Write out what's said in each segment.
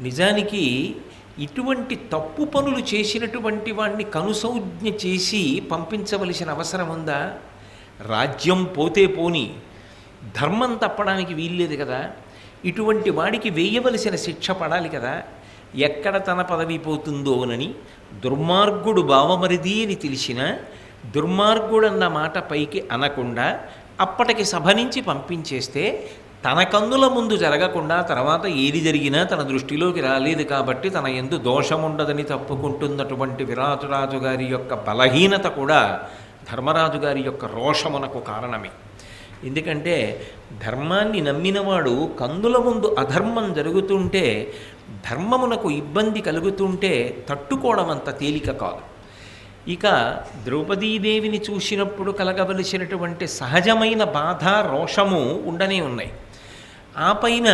నిజానికి ఇటువంటి తప్పు పనులు చేసినటువంటి వాడిని కనుసౌజ్ఞ చేసి పంపించవలసిన అవసరం ఉందా? రాజ్యం పోతే పోని ధర్మం తప్పడానికి వీల్లేదు కదా? ఇటువంటి వాడికి వేయవలసిన శిక్ష పడాలి కదా? ఎక్కడ తన పదవి పోతుందోనని దుర్మార్గుడు బావమరిది అని తెలిసిన దుర్మార్గుడన్న మాట పైకి అనకుండా అప్పటికి సభ నుంచి పంపించేస్తే తన కందుల ముందు జరగకుండా తర్వాత ఏది జరిగినా తన దృష్టిలోకి రాలేదు కాబట్టి తన ఎందు దోషముండదని తప్పుకుంటున్నటువంటి విరాటురాజు గారి యొక్క బలహీనత కూడా ధర్మరాజు గారి యొక్క రోషమునకు కారణమే. ఎందుకంటే ధర్మాన్ని నమ్మినవాడు కందుల ముందు అధర్మం జరుగుతుంటే ధర్మమునకు ఇబ్బంది కలుగుతుంటే తట్టుకోవడం అంత తేలిక కాదు. ఇక ద్రౌపదీదేవిని చూసినప్పుడు కలగవలసినటువంటి సహజమైన బాధ రోషము ఉండనే ఉన్నాయి. ఆ పైన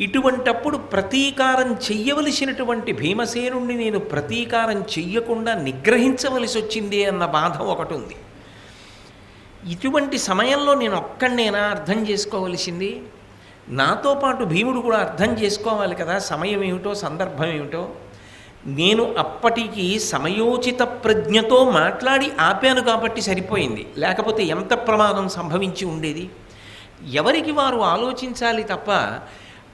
ఇటువంటప్పుడు ప్రతీకారం చెయ్యవలసినటువంటి భీమసేనుణ్ణి నేను ప్రతీకారం చెయ్యకుండా నిగ్రహించవలసి వచ్చింది అన్న బాధ ఒకటి ఉంది ఇటువంటి సమయంలో నేను ఒక్కడినేనా అర్థం చేసుకోవలసింది? నాతో పాటు భీముడు కూడా అర్థం చేసుకోవాలి కదా సమయం ఏమిటో సందర్భం ఏమిటో. నేను అప్పటికి సమయోచిత ప్రజ్ఞతో మాట్లాడి ఆపాను కాబట్టి సరిపోయింది. లేకపోతే ఎంత ప్రమాదం సంభవించి ఉండేది? ఎవరికి వారు ఆలోచించాలి తప్ప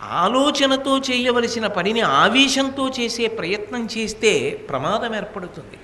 ఆలోచనతో చేయవలసిన పనిని ఆవేశంతో చేసే ప్రయత్నం చేస్తే ప్రమాదం ఏర్పడుతుంది.